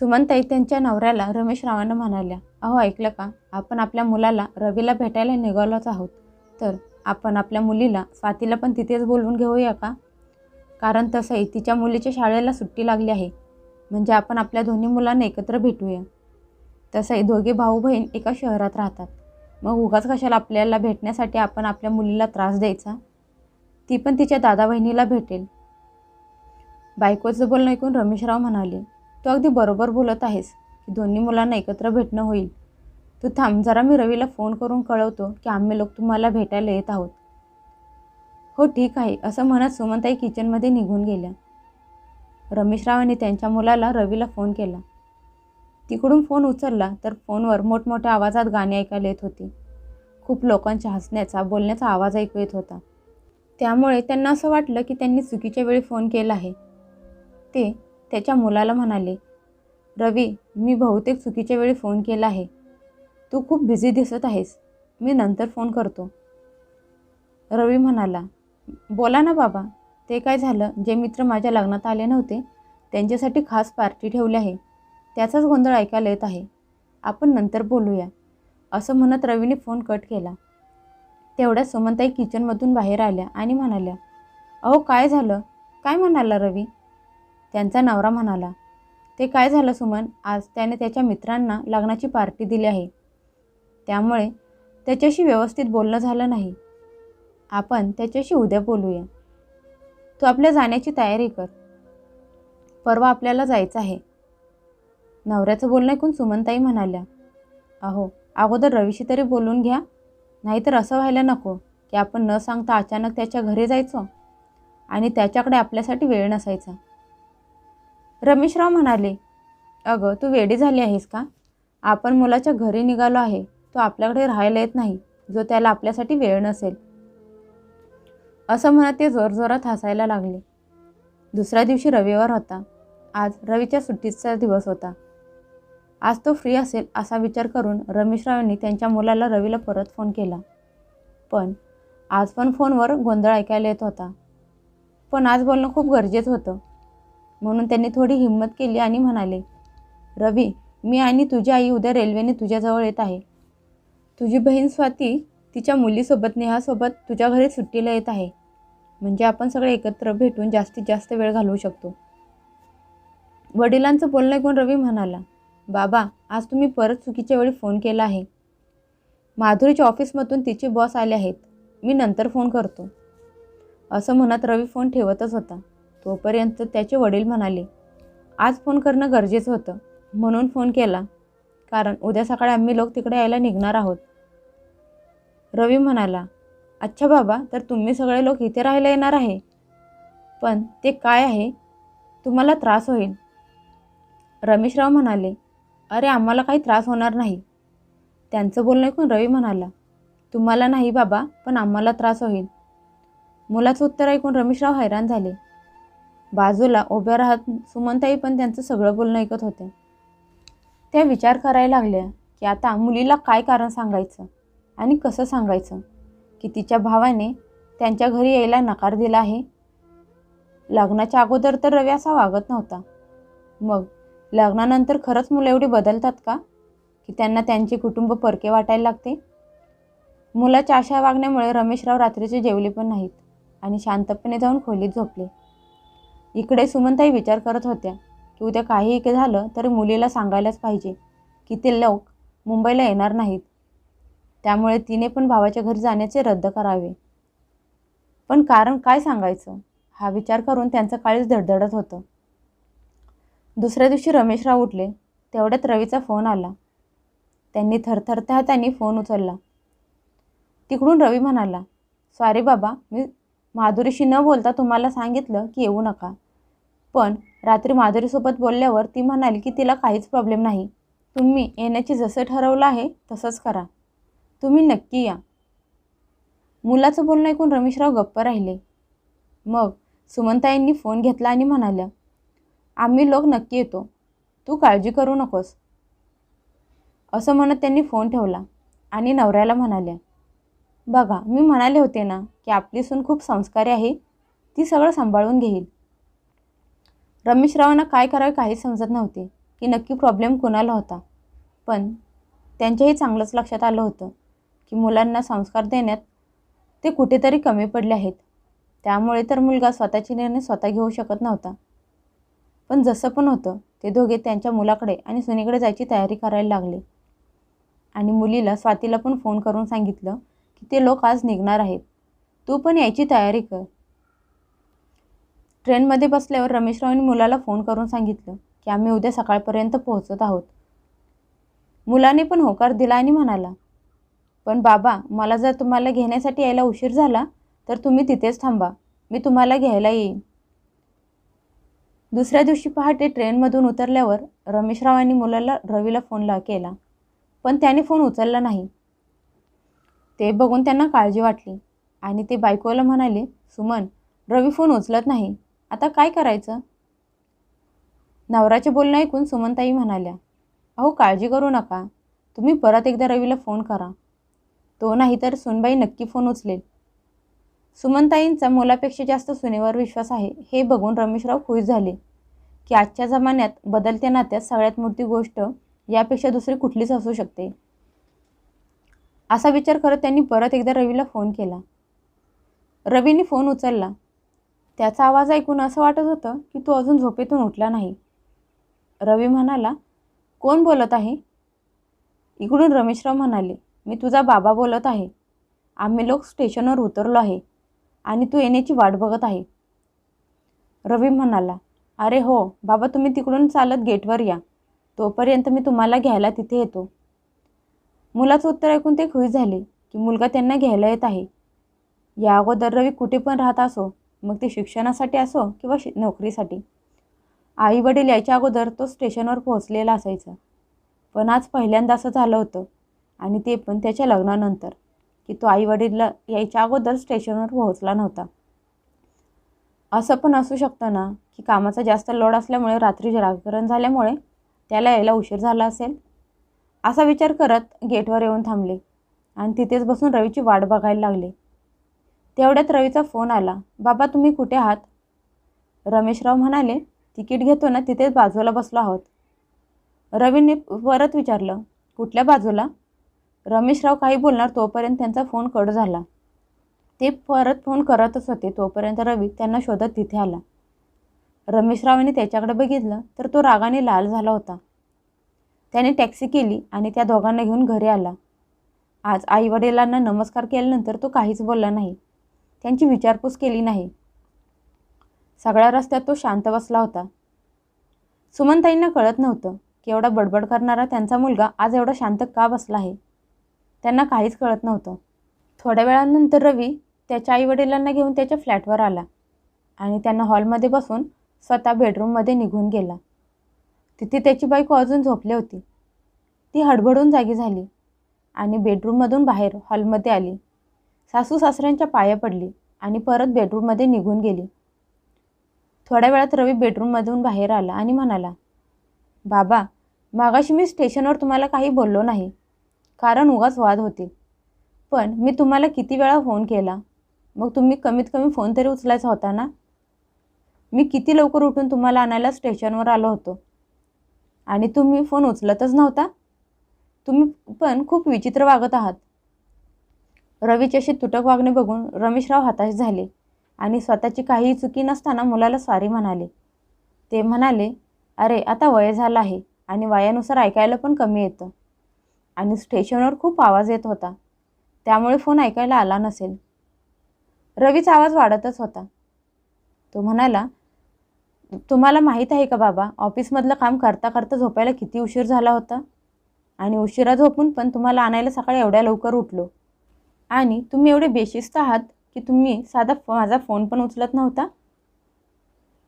सुमनताई त्यांच्या नवऱ्याला रमेश रावांना म्हणाल्या अहो ऐकलं का? आपण आपल्या मुलाला रवीला भेटायला निघालोच आहोत. तर आपण आपल्या मुलीला स्वातीला पण तिथेच बोलवून घेऊया का? कारण तसंही तिच्या मुलीच्या शाळेला सुट्टी लागली आहे. म्हणजे आपण आपल्या दोन्ही मुलांना एकत्र भेटूया. तसंही दोघे भाऊ बहीण एका शहरात राहतात. मग उगाच कशाला आपल्याला भेटण्यासाठी आपण आपल्या मुलीला त्रास द्यायचा? ती पण तिच्या दादा बहिणीला भेटेल. बायकोचं बोलणं ऐकून रमेशराव म्हणाले तू अगदी बरोबर बोलत आहेस की दोन्ही मुलांना एकत्र भेटणं होईल. तू थांब जरा मी रवीला फोन करून कळवतो की आम्ही लोक तुम्हाला भेटायला येत आहोत. हो ठीक आहे असं म्हणत सुमनताई किचनमध्ये निघून गेल्या. रमेशरावांनी त्यांच्या मुलाला रवीला फोन केला. तिकडून फोन उचलला तर फोनवर मोठमोठ्या आवाजात गाणी ऐकायला येत होती. खूप लोकांच्या हसण्याचा बोलण्याचा आवाज ऐकू येत होता. त्यामुळे त्यांना असं वाटलं की त्यांनी चुकीच्या वेळी फोन केला आहे. ते त्याच्या मुलाला म्हणाले रवी मी बहुतेक चुकीच्या वेळी फोन केला आहे. तू खूप बिझी दिसत आहेस. मी नंतर फोन करतो. रवी म्हणाला बोला ना बाबा ते काय झालं? जे मित्र माझ्या लग्नात आले नव्हते त्यांच्यासाठी खास पार्टी ठेवली आहे. त्याचाच गोंधळ ऐकायला येत आहे. आपण नंतर बोलूया. असं म्हणत रवीने फोन कट केला. तेवढ्यात सुमनताई किचनमधून बाहेर आल्या आणि म्हणाल्या अहो काय झालं? काय म्हणाला रवी? त्यांचा नवरा म्हणाला ते काय झालं सुमन? आज त्याने त्याच्या मित्रांना लग्नाची पार्टी दिली आहे. त्यामुळे त्याच्याशी व्यवस्थित बोलणं झालं नाही. आपण त्याच्याशी उद्या बोलूया. तू आपल्या जाण्याची तयारी कर. परवा आपल्याला जायचं आहे. नवऱ्याचं बोलणं ऐकून सुमनताई म्हणाल्या अहो अगोदर रवीशी तरी बोलून घ्या. नाहीतर असं व्हायला नको की आपण न सांगता अचानक त्याच्या घरी जायचो आणि त्याच्याकडे आपल्यासाठी वेळ नसायचा. रमेशराव म्हणाले अगं तू वेडी झाली आहेस का? आपण मुलाच्या घरी निघालो आहे. तो आपल्याकडे राहायला येत नाही. जो त्याला आपल्यासाठी वेळ नसेल. असं म्हणत ते जोरजोरात हसायला लागले. दुसऱ्या दिवशी रविवार होता. आज रवीच्या सुट्टीचा दिवस होता. आज तो फ्री असेल असा विचार करून रमेशरावांनी त्यांच्या मुलाला रवीला परत फोन केला. पण आज पण फोनवर गोंधळ ऐकायला येत होता. पण आज बोलणं खूप गरजेचं होतं. म्हणून त्यांनी थोडी हिंमत केली आणि म्हणाले रवी मी आणि तुझी आई उद्या रेल्वेने तुझ्याजवळ येत आहे. तुझी बहीण स्वाती तिच्या मुलीसोबत नेहासोबत तुझ्या घरी सुट्टीला येत आहे. म्हणजे आपण सगळे एकत्र भेटून जास्तीत जास्त वेळ घालवू शकतो. वडिलांचं बोलणं ऐकून रवी म्हणाला बाबा आज तुम्ही परत चुकीच्या वेळी फोन केला आहे. माधुरीच्या ऑफिसमधून तिचे बॉस आले आहेत. मी नंतर फोन करतो. असं म्हणत रवी फोन ठेवतच होता. तोपर्यंत त्याचे वडील म्हणाले आज फोन करणं गरजेचं होतं. म्हणून फोन केला कारण उद्या सकाळी आम्ही लोक तिकडे यायला निघणार आहोत. रवी म्हणाला अच्छा बाबा तर तुम्ही सगळे लोक इथे राहायला येणार आहे. पण ते काय आहे? तुम्हाला त्रास होईल. रमेशराव म्हणाले अरे आम्हाला काही त्रास होणार नाही. त्यांचं बोलणं ऐकून रवी म्हणाला तुम्हाला नाही बाबा पण आम्हाला त्रास होईल. मुलाचं उत्तर ऐकून रमेशराव हैराण झाले. बाजूला उभ्या राहत सुमनताई पण त्यांचं सगळं बोलणं ऐकत होत्या त्या विचार करायला लागल्या की आता मुलीला काय कारण सांगायचं आणि कसं सांगायचं? की तिच्या भावाने त्यांच्या घरी यायला नकार दिला आहे? लग्नाच्या अगोदर तर रवी असा वागत नव्हता. मग लग्नानंतर खरंच मुलं एवढी बदलतात का? की त्यांना त्यांचे कुटुंब परके वाटायला लागते? मुलाच्या अशा वागण्यामुळे रमेशराव रात्रीचे जेवले पण नाहीत आणि शांतपणे जाऊन खोलीत झोपले. इकडे सुमनताई विचार करत होत्या की उद्या काहीही झालं तरी मुलीला सांगायलाच पाहिजे. की ते लोक मुंबईला येणार नाहीत. त्यामुळे तिने पण भावाच्या घरी जाण्याचे रद्द करावे. पण कारण काय सांगायचं? हा विचार करून त्यांचं काळीच धडधडत होतं. दुसऱ्या दिवशी रमेशराव उठले. तेवढ्यात रवीचा फोन आला. त्यांनी थरथरत्या हाताने फोन उचलला. तिकडून रवी म्हणाला सॉरी बाबा मी माधुरीशी न बोलता तुम्हाला सांगितलं की येऊ नका. पण रात्री माधुरीसोबत बोलल्यावर ती म्हणाली की तिला काहीच प्रॉब्लेम नाही. तुम्ही येण्याची जसं ठरवलं आहे तसंच करा. तुम्ही नक्की या. मुलाचं बोलणं ऐकून रमेशराव गप्प राहिले. मग सुमंताईंनी फोन घेतला आणि म्हणाल्या आम्ही लोक नक्की येतो. तू काळजी करू नकोस. असं म्हणत त्यांनी फोन ठेवला आणि नवऱ्याला म्हणाल्या बघा मी म्हणाले होते ना की आपली सून खूप संस्कारी आहे ती सगळं सांभाळून घेईल. रमेशरावांना काय करावे काही समजत नव्हते की नक्की प्रॉब्लेम कोणाला होता. पण त्यांच्याही चांगलंच लक्षात आलं होतं की मुलांना संस्कार देण्यात ते कुठेतरी कमी पडले आहेत. त्यामुळे तर मुलगा स्वतःचे निर्णय स्वतः घेऊ शकत नव्हता. पण जसं पण होतं ते दोघे त्यांच्या मुलाकडे आणि सुनीकडे जायची तयारी करायला लागले. आणि मुलीला स्वातीला पण फोन करून सांगितलं की ते लोक आज निघणार आहेत. तू पण यायची तयारी कर. ट्रेनमध्ये बसल्यावर रमेशरावांनी मुलाला फोन करून सांगितलं की आम्ही उद्या सकाळपर्यंत पोहोचत आहोत. मुलाने पण होकार दिला आणि म्हणाला पण बाबा मला जर तुम्हाला घेण्यासाठी यायला उशीर झाला तर तुम्ही तिथेच थांबा. मी तुम्हाला घ्यायला येईन. दुसऱ्या दिवशी पहाटे ट्रेनमधून उतरल्यावर रमेशरावांनी मुलाला रवीला फोन ला केला पण त्याने फोन उचलला नाही. ते बघून त्यांना काळजी वाटली. आणि ते बायकोला म्हणाले सुमन रवी फोन उचलत नाही. आता काय करायचं? नवराचे बोलणं ऐकून सुमनताई म्हणाल्या अहो काळजी करू नका. तुम्ही परत एकदा रवीला फोन करा. तो नाही तर सुनबाई नक्की फोन उचलेल. सुमनताईंचा मुलापेक्षा जास्त सुनेवर विश्वास आहे हे बघून रमेशराव खुश झाले की आजच्या जमान्यात बदलत्या नात्यात सगळ्यात मोठी गोष्ट यापेक्षा दुसरी कुठलीच असू शकते. असा विचार करत त्यांनी परत एकदा रवीला फोन केला. रवीने फोन उचलला. त्याचा आवाज ऐकून असं वाटत होतं की तो अजून झोपेतून उठला नाही. रवी म्हणाला कोण बोलत आहे? इकडून रमेशराव म्हणाले मी तुझा बाबा बोलत आहे. आम्ही लोक स्टेशनवर उतरलो आहे आणि तू येण्याची वाट बघत आहे. रवी म्हणाला अरे हो बाबा तुम्ही तिकडून चालत गेटवर या. तोपर्यंत मी तुम्हाला घ्यायला तिथे येतो. मुलाचं उत्तर ऐकून ते खुश झाले की मुलगा त्यांना घ्यायला येत आहे. या अगोदर रवी कुठे पण राहत असो मग ते शिक्षणासाठी असो किंवा शि नोकरीसाठी. आई वडील यायच्या अगोदर तो स्टेशनवर पोहोचलेला असायचा. पण आज पहिल्यांदा असं झालं होतं आणि ते पण त्याच्या लग्नानंतर की तो आई वडीलला यायच्या अगोदर स्टेशनवर पोहोचला नव्हता. असं पण असू शकतं ना की कामाचा जास्त लोड असल्यामुळे रात्री जागरण झाल्यामुळे त्याला यायला उशीर झाला असेल? असा विचार करत गेटवर येऊन थांबले आणि तिथेच बसून रवीची वाट बघायला लागले. तेवढ्यात रवीचा फोन आला बाबा तुम्ही कुठे आहात? रमेशराव म्हणाले तिकीट घेतो ना तिथेच बाजूला बसलो आहोत. रवीने परत विचारलं कुठल्या बाजूला? रमेशराव काही बोलणार तोपर्यंत त्यांचा फोन कट झाला. ते परत फोन करतच होते तोपर्यंत रवी त्यांना शोधत तिथे आला. रमेशरावांनी त्याच्याकडे बघितलं तर तो रागाने लाल झाला होता. त्याने टॅक्सी केली आणि त्या दोघांना घेऊन घरी आला. आज आईवडिलांना नमस्कार केल्यानंतर तो काहीच बोलला नाही. त्यांची विचारपूस केली नाही. सगळ्या रस्त्यात तो शांत बसला होता. सुमनताईंना कळत नव्हतं की एवढा बडबड करणारा त्यांचा मुलगा आज एवढा शांत का बसला आहे? त्यांना काहीच कळत नव्हतं. थोड्या वेळानंतर रवी त्याच्या आईवडिलांना घेऊन त्याच्या फ्लॅटवर आला आणि त्यांना हॉलमध्ये बसून स्वतः बेडरूममध्ये निघून गेला. तिथे त्याची बायको अजून झोपली होती. ती हडबडून जागी झाली आणि बेडरूममधून बाहेर हॉलमध्ये आली. सासू सासऱ्यांच्या पाया पडली आणि परत बेडरूममध्ये निघून गेली. थोड्या वेळात रवी बेडरूममधून बाहेर आला आणि म्हणाला बाबा मागाशी मी स्टेशनवर तुम्हाला काही बोललो नाही. कारण उगाच वाद होतील पण मी तुम्हाला किती वेळा फोन केला. मग तुम्ही कमीत कमी फोन तरी उचलायचा होता ना? मी किती लवकर उठून तुम्हाला आणायला स्टेशनवर आलो होतो. आणि तुम्ही फोन उचलतच नव्हता. तुम्ही पण खूप विचित्र वागत आहात. रवीची अशी तुटक वागणे बघून रमेशराव हताश झाले आणि स्वतःची काहीही चुकी नसताना मुलाला सॉरी म्हणाले. ते म्हणाले अरे आता वय झालं आहे आणि वयानुसार ऐकायला पण कमी येतं. आणि स्टेशनवर खूप आवाज येत होता. त्यामुळे फोन ऐकायला आला नसेल. रवीचा आवाज वाढतच होता. तो म्हणाला तुम्हाला माहीत आहे का बाबा ऑफिसमधलं काम करता करता झोपायला किती उशीर झाला होता? आणि उशिरा झोपून पण तुम्हाला आणायला सकाळी एवढ्या लवकर उठलो. आणि तुम्ही एवढे बेशिस्त आहात की तुम्ही साधा माझा फोन पण उचलत नव्हता?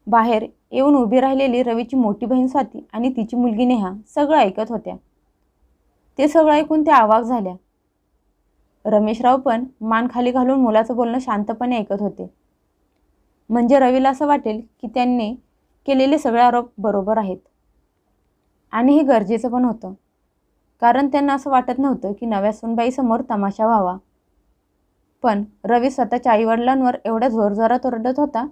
बाहेर येऊन उभी राहिलेली रवीची मोठी बहीण स्वाती आणि तिची मुलगी नेहा सगळं ऐकत होत्या. ते सगळं ऐकून त्या आवाक झाल्या. रमेशराव पण मान खाली घालून मुलाचं बोलणं शांतपणे ऐकत होते. म्हणजे रवीला असं वाटेल की त्यांनी केलेले सगळे आरोप बरोबर आहेत. आणि हे गरजेचं पण होतं. कारण त्यांना असं वाटत नव्हतं की नव्या सुनबाईसमोर तमाशा व्हावा. पण रवी स्वतःच्या आईवडिलांवर एवढ्या जोरजोरात ओरडत होता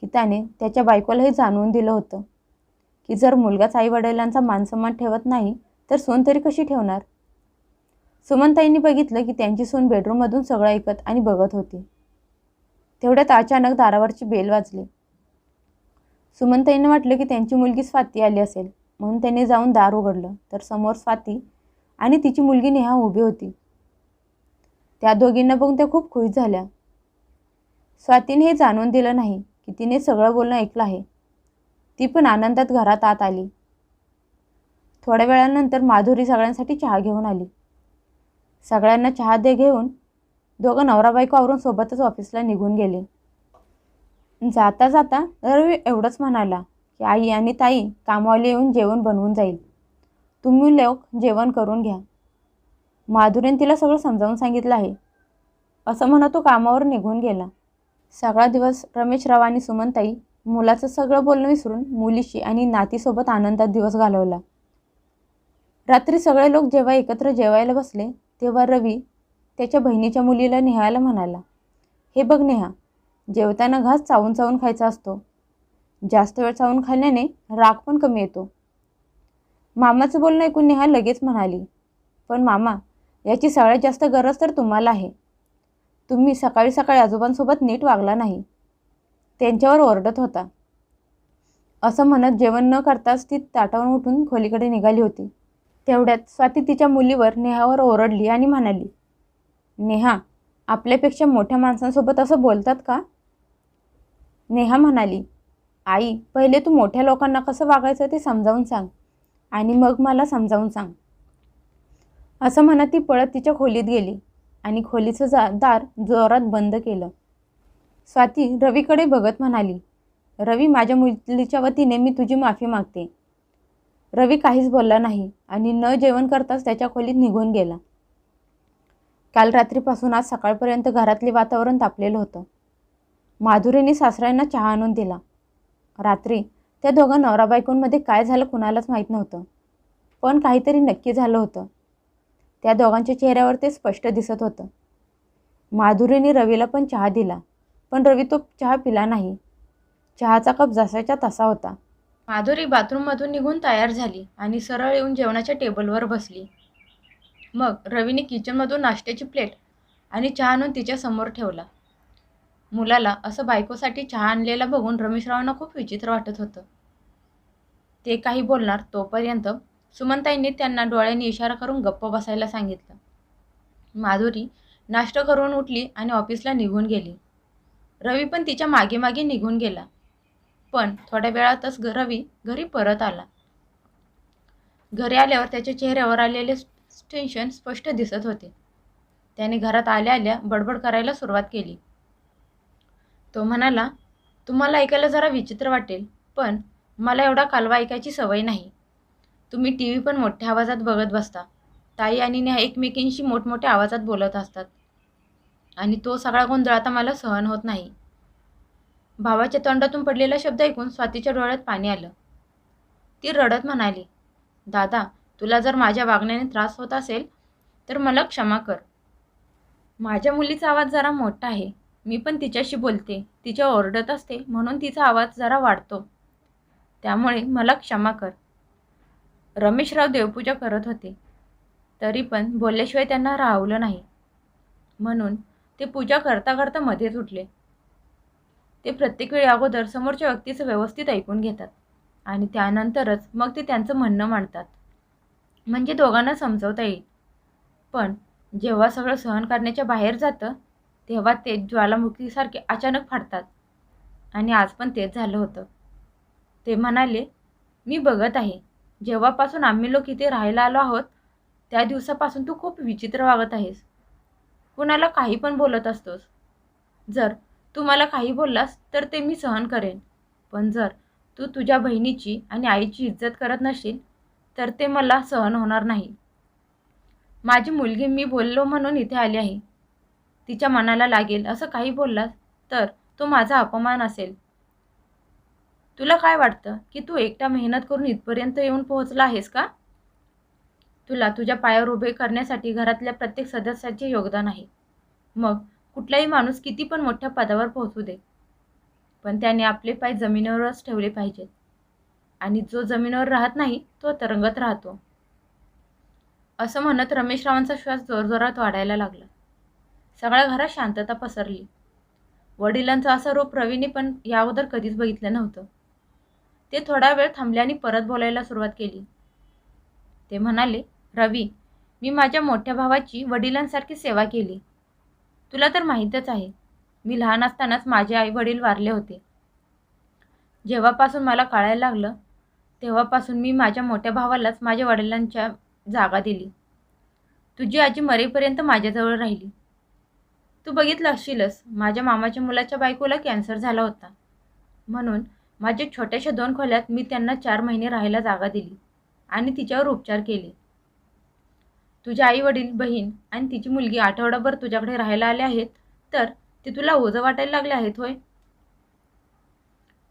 की त्याने त्याच्या बायकोलाही जाणवून दिलं होतं की जर मुलगाच आईवडिलांचा मानसन्मान ठेवत नाही तर सून तरी कशी ठेवणार? सुमनताईंनी बघितलं की त्यांची सून बेडरूममधून सगळं ऐकत आणि बघत होती. तेवढ्यात अचानक दारावरची बेल वाजली. सुमंताईनं वाटलं की त्यांची मुलगी स्वाती आली असेल. म्हणून त्यांनी जाऊन दार उघडलं. तर समोर स्वाती आणि तिची मुलगी नेहा उभी होती. त्या दोघींना बघून त्या खूप खुश झाल्या. स्वातीने हे जाणून दिलं नाही की तिने सगळं बोलणं ऐकलं आहे. ती पण आनंदात घरात आत आली. थोड्या वेळानंतर माधुरी सगळ्यांसाठी चहा घेऊन आली. सगळ्यांना चहा दे घेऊन दोघं नवरा बायको आवरून सोबतच ऑफिसला निघून गेले. जाता जाता रवी एवढंच म्हणाला की आई आणि ताई कामावाली येऊन जेवण बनवून जाईल. तुम्ही लोक जेवण करून घ्या. माधुरीने तिला सगळं समजावून सांगितलं आहे. असं म्हणत तो कामावर निघून गेला. सगळा दिवस रमेशराव आणि सुमनताई मुलाचं सगळं बोलणं विसरून मुलीशी आणि नातीसोबत आनंदात दिवस घालवला. रात्री सगळे लोक जेव्हा एकत्र जेवायला बसले तेव्हा रवी त्याच्या बहिणीच्या मुलीला नेहायला म्हणाला हे बघ नेहा जेवताना घास चावून चावून खायचा असतो. जास्त वेळ चावून खाल्ल्याने राग पण कमी येतो. मामाचं बोलणं ऐकून नेहा लगेच म्हणाली पण मामा याची सगळ्यात जास्त गरज तर तुम्हाला आहे. तुम्ही सकाळी सकाळी आजोबांसोबत नीट वागला नाही. त्यांच्यावर ओरडत होता. असं म्हणत जेवण न करताच ती ताटावून उठून खोलीकडे निघाली होती. तेवढ्यात स्वाती तिच्या मुलीवर नेहावर ओरडली आणि म्हणाली नेहा आपल्यापेक्षा मोठ्या माणसांसोबत असं बोलतात का? नेहा म्हणाली आई पहिले तू मोठ्या लोकांना कसं वागायचं ते समजावून सांग आणि मग मला समजावून सांग. असं म्हणत ती पळत तिच्या खोलीत गेली आणि खोलीचं जा दार जोरात बंद केलं. स्वाती रवीकडे बघत म्हणाली रवी माझ्या मुलीच्या वतीने मी तुझी माफी मागते. रवी काहीच बोलला नाही आणि न जेवण करताच त्याच्या खोलीत निघून गेला. काल रात्रीपासून आज सकाळपर्यंत घरातले वातावरण तापलेलं होतं. माधुरीने सासऱ्यांना चहा आणून दिला. रात्री त्या दोघा नवरा बायकोंमध्ये काय झालं कुणालाच माहीत नव्हतं. पण काहीतरी नक्की झालं होतं. त्या दोघांच्या चेहऱ्यावर ते स्पष्ट दिसत होतं. माधुरीने रवीला पण चहा दिला पण रवी तो चहा पिला नाही. चहाचा कप जसाच्या तसा होता. माधुरी बाथरूममधून निघून तयार झाली आणि सरळ येऊन जेवणाच्या टेबलवर बसली. मग रवीने किचनमधून नाश्त्याची प्लेट आणि चहा आणून तिच्यासमोर ठेवला. मुलाला असं बायकोसाठी चहा आणलेला बघून रमेशरावांना खूप विचित्र वाटत होतं. ते काही बोलणार तोपर्यंत सुमनताईंनी त्यांना डोळ्यांनी इशारा करून गप्प बसायला सांगितलं. माधुरी नाश्ता करून उठली आणि ऑफिसला निघून गेली. रवी पण तिच्यामागे मागे निघून गेला. पण थोड्या वेळातच रवी घरी परत आला. घरी आल्यावर त्याच्या चेहऱ्यावर आलेले टेन्शन स्पष्ट दिसत होते. त्याने घरात आल्या आल्या बडबड करायला सुरुवात केली. तो म्हणाला तुम्हाला ऐकायला जरा विचित्र वाटेल पण मला एवढा कालवा ऐकायची सवय नाही. तुम्ही टी व्ही पण मोठ्या आवाजात बघत बसता. ताई आणि नेहा एकमेकींशी मोठमोठ्या आवाजात बोलत असतात. आणि तो सगळा गोंधळ आता मला सहन होत नाही. भावाच्या तोंडातून पडलेला शब्द ऐकून स्वातीच्या डोळ्यात पाणी आलं. ती रडत म्हणाली दादा तुला जर माझ्या वागण्याने त्रास होत असेल तर मला क्षमा कर. माझ्या मुलीचा आवाज जरा मोठा आहे. मी पण तिच्याशी बोलते. तिच्या ओरडत असते म्हणून तिचा आवाज जरा वाढतो. त्यामुळे मला क्षमा कर. रमेशराव देवपूजा करत होते. तरी पण बोलल्याशिवाय त्यांना राहवलं नाही. म्हणून ते पूजा करता करता मध्येच उठले. ते प्रत्येक वेळी अगोदर समोरच्या व्यक्तीचं व्यवस्थित ऐकून घेतात आणि त्यानंतरच मग ते त्यांचं म्हणणं मांडतात. म्हणजे दोघांना समजवता येईल. पण जेव्हा सगळं सहन करण्याच्या बाहेर जातं तेव्हा ते ज्वालामुखीसारखे अचानक फाडतात. आणि आज पण तेच झालं होतं. ते म्हणाले मी बघत आहे. जेव्हापासून आम्ही लोक इथे राहायला आलो आहोत त्या दिवसापासून तू खूप विचित्र वागत आहेस. कुणाला काही पण बोलत असतोस. जर तू मला काही बोललास तर ते मी सहन करेन. पण जर तू तुझ्या बहिणीची आणि आईची इज्जत करत नशील तर ते मला सहन होणार नाही. माझी मुलगी मी बोललो म्हणून इथे आली आहे. तिच्या मनाला लागेल असं काही बोललास तर तो माझा अपमान असेल. तुला काय वाटतं की तू एकटा मेहनत करून इथपर्यंत येऊन पोहोचला आहेस का? तुला तुझ्या पायावर उभे करण्यासाठी घरातल्या प्रत्येक सदस्याचे योगदान आहे. मग कुठलाही माणूस किती पण मोठ्या पदावर पोहोचू दे. पण त्याने आपले पाय जमिनीवरच ठेवले पाहिजेत. आणि जो जमिनीवर राहत नाही तो तरंगत राहतो. असं म्हणत रमेशरावांचा श्वास जोरजोरात वाढायला लागला. सगळ्या घरात शांतता पसरली. वडिलांचं असं रूप रवीने पण या अगोदर कधीच बघितलं नव्हतं. ते थोडा वेळ थांबल्याने परत बोलायला सुरुवात केली. ते म्हणाले रवी मी माझ्या मोठ्या भावाची वडिलांसारखी सेवा केली. तुला तर माहीतच आहे मी लहान असतानाच माझे आई वडील वारले होते. जेव्हापासून मला कळायला लागलं तेव्हापासून मी माझ्या मोठ्या भावालाच माझ्या वडिलांच्या जागा दिली. तुझी आजी मरेपर्यंत माझ्याजवळ राहिली. तू बघितलं असशीलच माझ्या मामाच्या मुलाच्या बायकोला कॅन्सर झाला होता. म्हणून माझ्या छोट्याशा दोन खोल्यात मी त्यांना चार महिने राहायला जागा दिली आणि तिच्यावर उपचार केले. तुझे आई वडील बहीण आणि तिची मुलगी आठवडाभर तुझ्याकडे राहायला आले आहेत तर ते तुला ओझं वाटायला लागले आहेत होय?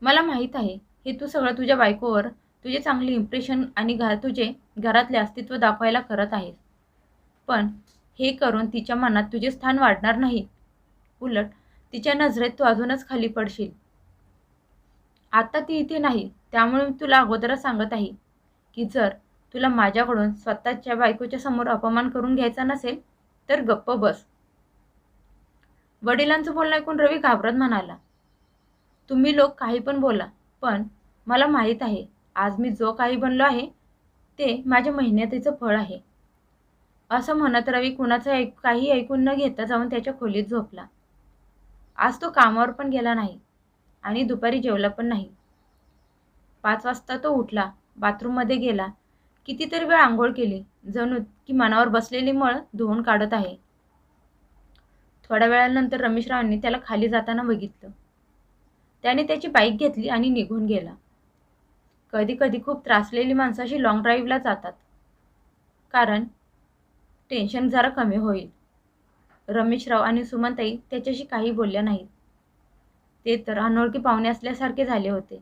मला माहीत आहे हे तू सगळं तुझ्या बायकोवर तुझे चांगले इम्प्रेशन आणि घर तुझे घरातले अस्तित्व दाखवायला करत आहेस. पण हे करून तिच्या मनात तुझे स्थान वाढणार नाही. उलट तिच्या नजरेत तू अजूनच खाली पडशील. आता ती इथे नाही त्यामुळे मी तुला अगोदरच सांगत आहे की जर तुला माझ्याकडून स्वतःच्या बायकोच्या समोर अपमान करून घ्यायचा नसेल तर गप्प बस. वडिलांचं बोलणं ऐकून रवी घाबरत म्हणाला. तुम्ही लोक काही पण बोला पण मला माहीत आहे आज मी जो काही बनलो आहे ते माझ्या मेहनतीचं फळ आहे. असं म्हणत रवी कुणाचं ऐक काही ऐकून न घेता जाऊन त्याच्या खोलीत झोपला. आज तो कामावर पण गेला नाही आणि दुपारी जेवला पण नाही. पाच वाजता तो उठला बाथरूममध्ये गेला. कितीतरी वेळ आंघोळ केली जणू की मनावर बसलेली मळ धुवून काढत आहे. थोड्या वेळानंतर रमेशरावांनी त्याला खाली जाताना बघितलं. त्याने त्याची बाईक घेतली आणि निघून गेला. कधी कधी खूप त्रासलेली माणसाशी लाँग ड्राईव्हला जातात. कारण टेन्शन जरा कमी होईल. रमेशराव आणि सुमनताई त्याच्याशी काही बोलल्या नाहीत. ते तर अनोळखी पाहुणे असल्यासारखे झाले होते.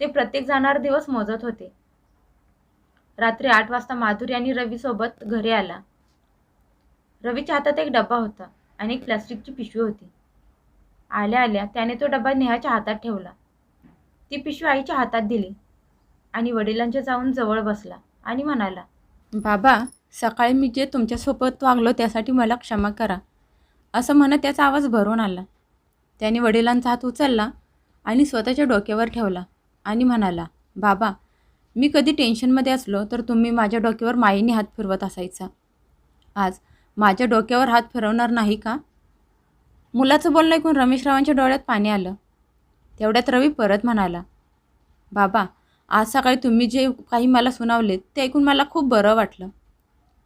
ते प्रत्येक जाणार दिवस मोजत होते. रात्री आठ वाजता माधुरी आणि रवीसोबत घरी आला. रवीच्या हातात एक डब्बा होता आणि एक प्लास्टिकची पिशवी होती. आल्या आल्या त्याने तो डबा नेहाच्या हातात ठेवला. ती पिशवी आईच्या हातात दिली आणि वडिलांच्या जाऊन जवळ बसला आणि म्हणाला बाबा सकाळी मी जे तुमच्यासोबत वागलो त्यासाठी मला क्षमा करा. असं म्हणत त्याचा आवाज भरून आला. त्याने वडिलांचा हात उचलला आणि स्वतःच्या डोक्यावर ठेवला आणि म्हणाला बाबा मी कधी टेन्शनमध्ये असलो तर तुम्ही माझ्या डोक्यावर माईने हात फिरवत असायचा. आज माझ्या डोक्यावर हात फिरवणार नाही का? मुलाचं बोलणं ऐकून रमेशरावांच्या डोळ्यात पाणी आलं. तेवढ्यात रवी परत म्हणाला बाबा आज सकाळी तुम्ही जे काही मला सुनावलेत ते ऐकून मला खूप बरं वाटलं.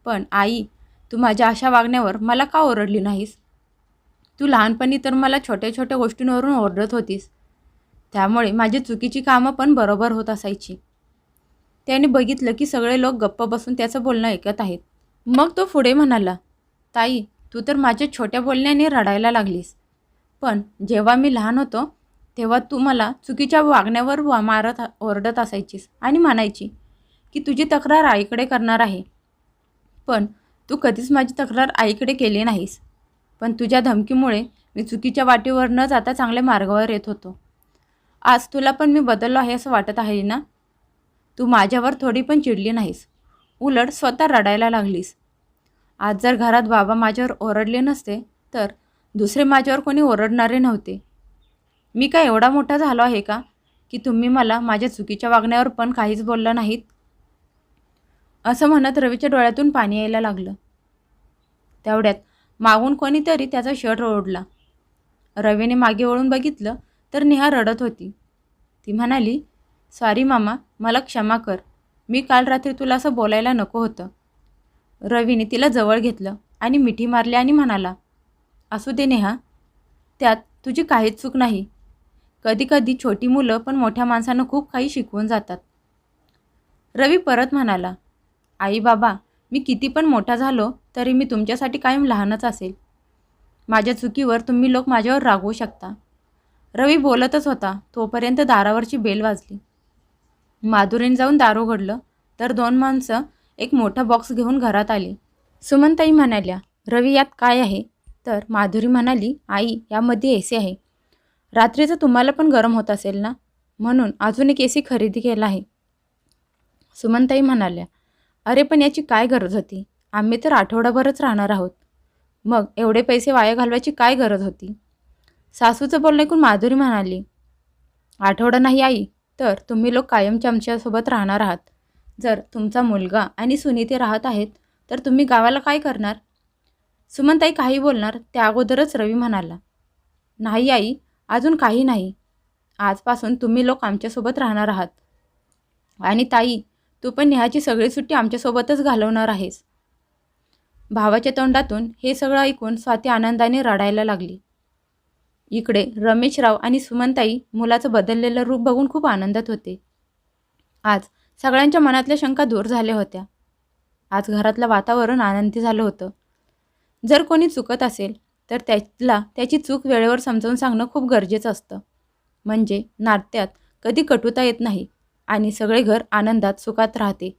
पण आई तू माझ्या अशा वागण्यावर मला का ओरडली नाहीस? तू लहानपणी तर मला छोट्या छोट्या गोष्टींवरून ओरडत होतीस. त्यामुळे माझी चुकीची कामं पण बरोबर होत असायची. त्याने बघितलं की सगळे लोक गप्प बसून त्याचं बोलणं ऐकत आहेत. मग तो पुढे म्हणाला ताई तू तर माझ्या छोट्या बोलण्याने रडायला लागलीस. पण जेव्हा मी लहान होतो तेव्हा तू मला चुकीच्या वागण्यावर वा मारत ओरडत असायचीस आणि म्हणायची की तुझी तक्रार आईकडे करणार आहे. पण तू कधीच माझी तक्रार आईकडे केली नाहीस. पण तुझ्या धमकीमुळे मी चुकीच्या वाटेवर न जाता चांगल्या मार्गावर येत होतो. आज तुला पण मी बदललो आहे असं वाटत आहे ना? तू माझ्यावर थोडी पण चिडली नाहीस. उलट स्वतः रडायला लागलीस. आज जर घरात बाबा माझ्यावर ओरडले नसते तर दुसरे माझ्यावर कोणी ओरडणारे नव्हते. मी काय एवढा मोठा झालो आहे का? की तुम्ही मला माझ्या चुकीच्या वागण्यावर पण काहीच बोललं नाहीत? असं म्हणत रवीच्या डोळ्यातून पाणी यायला लागलं. तेवढ्यात मागून कोणीतरी त्याचा शर्ट ओढला. रवीने मागे वळून बघितलं तर नेहा रडत होती. ती म्हणाली सॉरी मामा मला क्षमा कर. मी काल रात्री तुला असं बोलायला नको होतं. रवीने तिला जवळ घेतलं आणि मिठी मारली आणि म्हणाला असू दे नेहा त्यात तुझी काहीच चूक नाही. कधीकधी छोटी मुलं पण मोठ्या माणसांना खूप काही शिकवून जातात. रवी परत म्हणाला आई बाबा मी किती पण मोठा झालो तरी मी तुमच्यासाठी कायम लहानच असेल. माझ्या चुकीवर तुम्ही लोक माझ्यावर रागवू शकता. रवी बोलतच होता तोपर्यंत दारावरची बेल वाजली. माधुरीने जाऊन दार उघडलं तर दोन माणसं एक मोठा बॉक्स घेऊन घरात आली. सुमनताई म्हणाल्या रवी यात काय आहे? तर माधुरी म्हणाली आई यामध्ये ए सी आहे. रात्रीचं तुम्हाला पण गरम होत असेल ना? म्हणून अजून एक ए सी खरेदी केला आहे. सुमनताई म्हणाल्या अरे पण याची काय गरज होती? आम्ही तर आठवडाभरच राहणार आहोत. मग एवढे पैसे वाया घालवायची काय गरज होती? सासूचं बोलणं ऐकून माधुरी म्हणाली आठवडा नाही आई तर तुम्ही लोक कायमच्या आमच्यासोबत राहणार आहात. जर तुमचा मुलगा आणि सुनीते राहत आहेत तर तुम्ही गावाला काय करणार? सुमनताई काही बोलणार त्या अगोदरच रवी म्हणाला नाही आई अजून काही नाही. आजपासून तुम्ही लोक आमच्यासोबत राहणार आहात. आणि ताई तू पण नेहाची सगळी सुट्टी आमच्यासोबतच घालवणार आहेस. भावाच्या तोंडातून हे सगळं ऐकून स्वाती आनंदाने रडायला लागली. इकडे रमेशराव आणि सुमनताई मुलाचं बदललेलं रूप बघून खूप आनंदात होते. आज सगळ्यांच्या मनातल्या शंका दूर झाल्या होत्या. आज घरातलं वातावरण आनंदी झालं होतं. जर कोणी चुकत असेल तर त्याला त्याची चूक वेळेवर समजावून सांगणं खूप गरजेचं असतं. म्हणजे नात्यात कधी कटुता येत नाही. आणि सगळे घर आनंदात सुखात राहते.